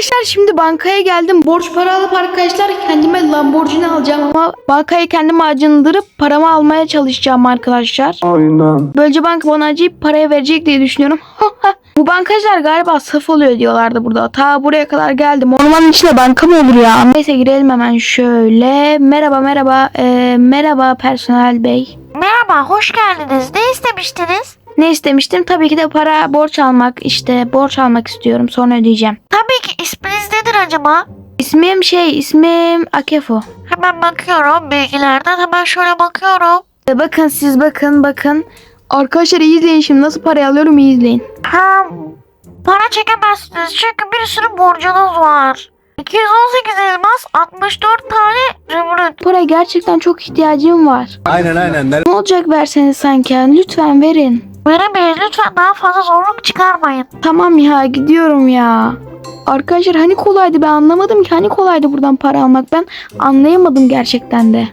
Arkadaşlar şimdi bankaya geldim. Borç para alıp arkadaşlar kendime Lamborghini alacağım ama bankayı kendim acındırıp paramı almaya çalışacağım arkadaşlar. Aynen. Böylece banka bana acayip paraya verecek diye düşünüyorum. Bu bankacılar galiba saf oluyor diyorlardı burada. Ta buraya kadar geldim. Ormanın içinde banka mı olur ya? Neyse girelim hemen şöyle. Merhaba merhaba. Ee, merhaba personel bey. Merhaba, hoş geldiniz. Ne istemiştiniz? Ne istemiştim? Tabii ki de para borç almak. İşte borç almak istiyorum. Sonra ödeyeceğim. Tabii ki isminiz nedir acaba? İsmim şey, ismim Akefo. Hemen bakıyorum bilgilerden. Hemen şöyle bakıyorum. E, Bakın siz bakın bakın. Arkadaşlar iyi izleyin şimdi nasıl parayı alıyorum iyi izleyin. Ha, para çekemezsiniz çünkü bir sürü borcunuz var. 218 elmas, 64 tane zümrüt. Paraya gerçekten çok ihtiyacım var. Aynen aynen. Ne olacak verseniz sanki ya? Lütfen verin. Veremeyiz lütfen daha fazla zorluk çıkarmayın. Tamam ya gidiyorum ya. Arkadaşlar hani kolaydı ben anlamadım ki hani kolaydı buradan para almak ben anlayamadım gerçekten de.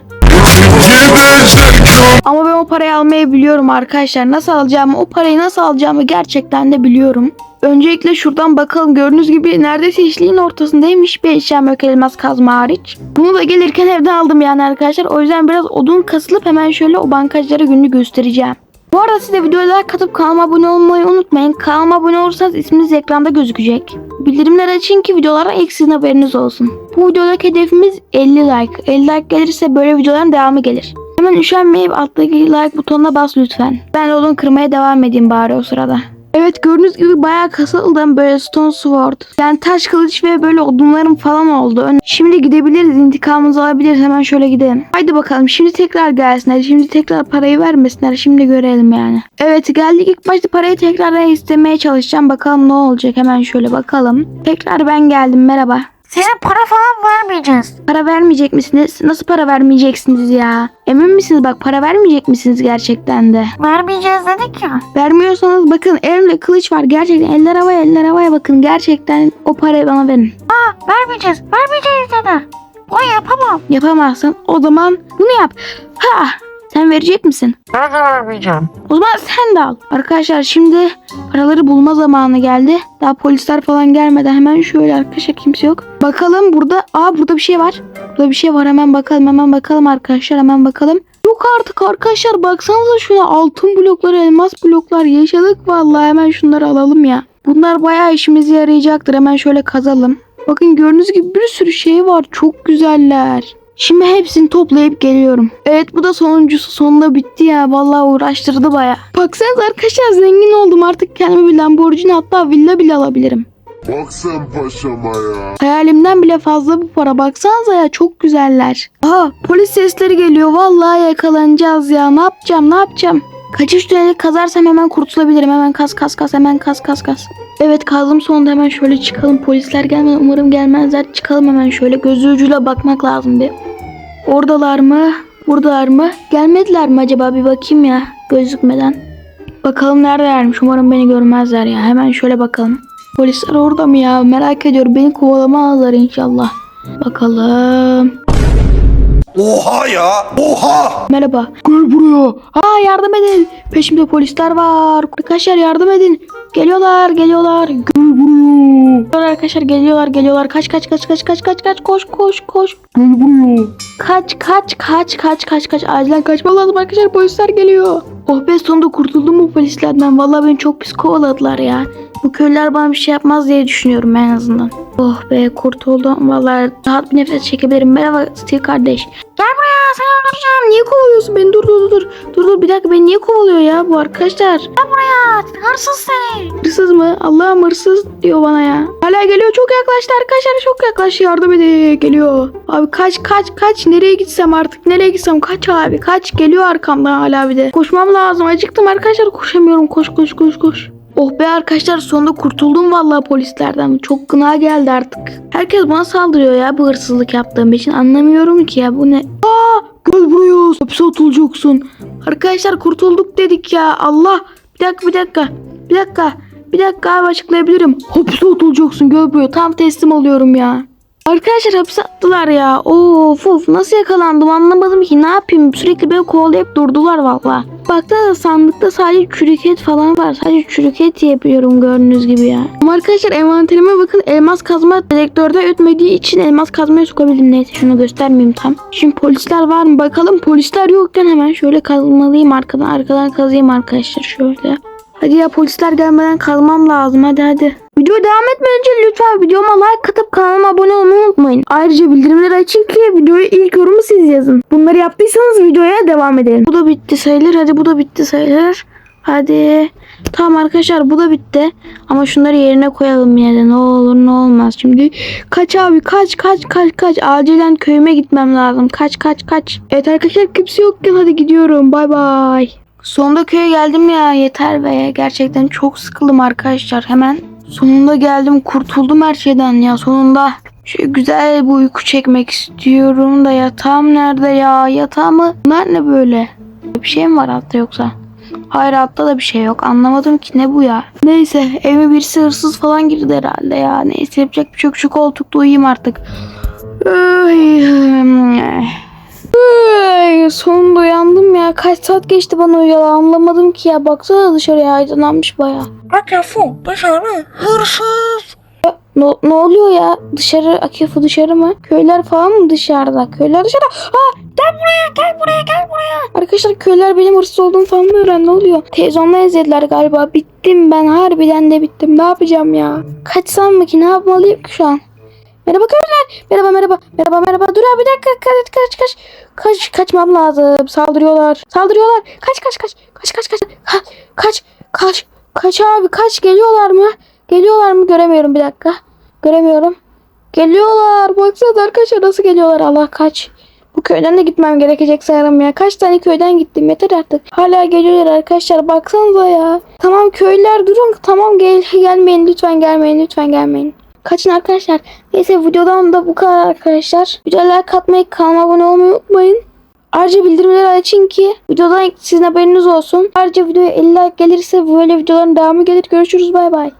Ama ben o parayı almayı biliyorum arkadaşlar. Nasıl alacağımı, o parayı nasıl alacağımı gerçekten de biliyorum. Öncelikle şuradan bakalım. Gördüğünüz gibi neredeyse işliğin ortasındayım. Hiçbir eşyam yok elmas kazma hariç. Bunu da gelirken evden aldım yani arkadaşlar. O yüzden biraz odun kasılıp hemen şöyle o bankacılara gününü göstereceğim. Bu arada siz de videoya like atıp kanalıma abone olmayı unutmayın. Kanalıma abone olursanız isminiz ekranda gözükecek. Bildirimleri açın ki videolara ilk sizin haberiniz olsun. Bu videodaki hedefimiz 50 like. 50 like gelirse böyle videoların devamı gelir. Hemen üşenmeyip alttaki like butonuna bas lütfen. Ben de odun kırmaya devam edeyim bari o sırada. Evet gördüğünüz gibi bayağı kasıldım böyle stone sword. Yani taş kılıç ve böyle odunlarım falan oldu. Şimdi gidebiliriz intikamımızı alabiliriz hemen şöyle gidelim. Haydi bakalım şimdi tekrar gelsinler. Şimdi tekrar parayı vermesinler. Şimdi görelim yani. Evet geldik ilk başta parayı tekrar istemeye çalışacağım. Bakalım ne olacak hemen şöyle bakalım. Tekrar ben geldim merhaba. Size para falan vermeyeceğiz. Para vermeyecek misiniz? Nasıl para vermeyeceksiniz ya? Emin misiniz bak para vermeyecek misiniz gerçekten de? Vermeyeceğiz dedik ya. Vermiyorsanız bakın elimde kılıç var. Gerçekten eller havaya eller havaya bakın. Gerçekten o parayı bana verin. Ha, vermeyeceğiz. Vermeyeceğiz dedi. O yapamam. Yapamazsın. O zaman bunu yap. Ha! Sen verecek misin? Ben de vermeyeceğim. O zaman sen de al. Arkadaşlar şimdi paraları bulma zamanı geldi. Daha polisler falan gelmeden hemen şöyle arkadaşlar kimse yok. Bakalım burada. Aa burada bir şey var. Burada bir şey var hemen bakalım hemen bakalım arkadaşlar hemen bakalım. Yok artık arkadaşlar baksanıza şuna altın bloklar elmas bloklar yaşadık vallahi hemen şunları alalım ya. Bunlar bayağı işimize yarayacaktır hemen şöyle kazalım. Bakın gördüğünüz gibi bir sürü şey var çok güzeller. Şimdi hepsini toplayıp geliyorum. Evet bu da sonuncusu sonunda bitti ya. Vallahi uğraştırdı baya. Baksanıza arkadaşlar zengin oldum. Artık kendime bir Lamborghini hatta villa bile alabilirim. Bak sen paşama ya. Hayalimden bile fazla bu para. Baksanıza ya çok güzeller. Aha polis sesleri geliyor. Vallahi yakalanacağız ya. Ne yapacağım ne yapacağım? Kaçış tüneli kazarsam hemen kurtulabilirim. Hemen kas kas kas hemen kas kas kas. Evet kazdım sonunda hemen şöyle çıkalım. Polisler gelmeden umarım gelmezler. Çıkalım hemen şöyle. Gözü ucuyla bakmak lazım bir. Oradalar mı? Buradalar mı? Gelmediler mi acaba? Bir bakayım ya gözükmeden. Bakalım neredelermiş. Umarım beni görmezler ya. Hemen şöyle bakalım. Polisler orada mı ya? Merak ediyorum. Beni kovalamazlar inşallah. Bakalım. Oha ya. Oha. Merhaba. Gel buraya. Aa yardım edin. Peşimde polisler var. Arkadaşlar yardım edin. Geliyorlar geliyorlar. Gel buraya. Arkadaşlar geliyorlar geliyorlar. Kaç kaç kaç kaç kaç kaç kaç koş koş koş. Gel buraya. Kaç kaç kaç kaç kaç kaç. Acilen kaçmam lazım arkadaşlar polisler geliyor. Oh be sonunda kurtuldum bu polislerden. Vallahi beni çok pis kovaladılar ya. Bu köylüler bana bir şey yapmaz diye düşünüyorum en azından. Oh be kurtuldum. Vallahi rahat bir nefes çekebilirim. Merhaba Steve kardeş. Gel buraya öldüreceğim. Niye kovalıyorsun beni? Dur dur dur. Dur dur bir dakika beni niye kovalıyor ya bu arkadaşlar? Ya, hırsız seni. Hırsız mı? Allah'ım hırsız diyor bana ya. Hala geliyor çok yaklaştı arkadaşlar çok yaklaştı yardım edin geliyor. Abi kaç kaç kaç nereye gitsem artık nereye gitsem kaç abi kaç geliyor arkamdan hala bir de. Koşmam lazım acıktım arkadaşlar koşamıyorum koş koş koş koş. Oh be arkadaşlar sonunda kurtuldum vallahi polislerden. Çok gına geldi artık. Herkes bana saldırıyor ya bu hırsızlık yaptığım için. Anlamıyorum ki ya bu ne? Aa gel buraya hapse atılacaksın. Arkadaşlar kurtulduk dedik ya. Allah bir dakika bir dakika. Bir dakika. Bir dakika abi açıklayabilirim. Hapse atılacaksın gel buraya. Tam teslim oluyorum ya. Arkadaşlar hapse attılar ya. Of of nasıl yakalandım anlamadım ki. Ne yapayım sürekli beni kovalayıp durdular valla. Baksana sandıkta sadece çürük et falan var. Sadece çürük et yiyebiliyorum gördüğünüz gibi ya. Ama arkadaşlar envanterime bakın elmas kazma dedektörde ötmediği için elmas kazmaya sokabildim. Neyse şunu göstermeyeyim tam. Şimdi polisler var mı bakalım. Polisler yokken hemen şöyle kazmalıyım arkadan. Arkadan kazayım arkadaşlar şöyle. Hadi ya polisler gelmeden kazmam lazım hadi hadi. Videoya devam etmeden önce lütfen videoma like atıp kanalıma abone olmayı unutmayın. Ayrıca bildirimleri açın ki videoya ilk yorumu siz yazın. Bunları yaptıysanız videoya devam edelim. Bu da bitti sayılır. Hadi bu da bitti sayılır. Hadi. Tamam arkadaşlar bu da bitti. Ama şunları yerine koyalım yine de ne olur ne olmaz. Şimdi kaç abi kaç kaç kaç kaç. Acilen köyüme gitmem lazım. Kaç kaç kaç. Evet arkadaşlar kimse yokken hadi gidiyorum. Bay bay. Sonunda köye geldim ya yeter be. Gerçekten çok sıkıldım arkadaşlar. Hemen sonunda geldim kurtuldum her şeyden ya sonunda. Şöyle güzel bir uyku çekmek istiyorum da yatağım nerede ya? Yatağımı bunlar ne böyle? Bir şey mi var altta yoksa? Hayır altta da bir şey yok. Anlamadım ki ne bu ya. Neyse evime birisi hırsız falan girdi herhalde ya. Neyse yapacak bir şey yok. Şu koltukta uyuyayım artık. Sonunda uyandım ya. Kaç saat geçti bana uyuyalı anlamadım ki ya. Baksana dışarıya aydınlanmış baya. Akıfu dışarı hırsız. Ne, ne oluyor ya? Dışarı Akif'i dışarı mı? Köyler falan mı dışarıda? Köyler dışarıda. Aa, Gel buraya gel buraya gel buraya. arkadaşlar köyler benim hırsız olduğumu falan mı öğrendi? Ne oluyor? Televizyonda izlediler galiba. Bittim ben. Harbiden de bittim. Ne yapacağım ya? Kaçsam mı ki? Ne yapmalıyım ki şu an? Merhaba köyler. Merhaba merhaba. Merhaba merhaba. Dur abi bir dakika. Kaç kaç kaç. Kaç kaçmam lazım. Saldırıyorlar. Saldırıyorlar. Kaç kaç kaç. Kaç kaç kaç. Kaç kaç. Kaç abi kaç. Geliyorlar mı? Geliyorlar mı? Göremiyorum bir dakika. Göremiyorum. Geliyorlar. Baksana arkadaşlar nasıl geliyorlar. Allah kaç. Bu köyden de gitmem gerekecek sanırım ya. Kaç tane köyden gittim yeter artık. Hala geliyorlar arkadaşlar baksanıza ya. Tamam köylüler durun. Tamam gel gelmeyin lütfen gelmeyin lütfen gelmeyin. Kaçın arkadaşlar. Neyse videodan da bu kadar arkadaşlar. Videoya like atmayı kanalıma abone olmayı unutmayın. Ayrıca bildirimleri açın ki videodan sizin haberiniz olsun. Ayrıca videoya 50 like gelirse böyle videoların devamı gelir. Görüşürüz bay bay.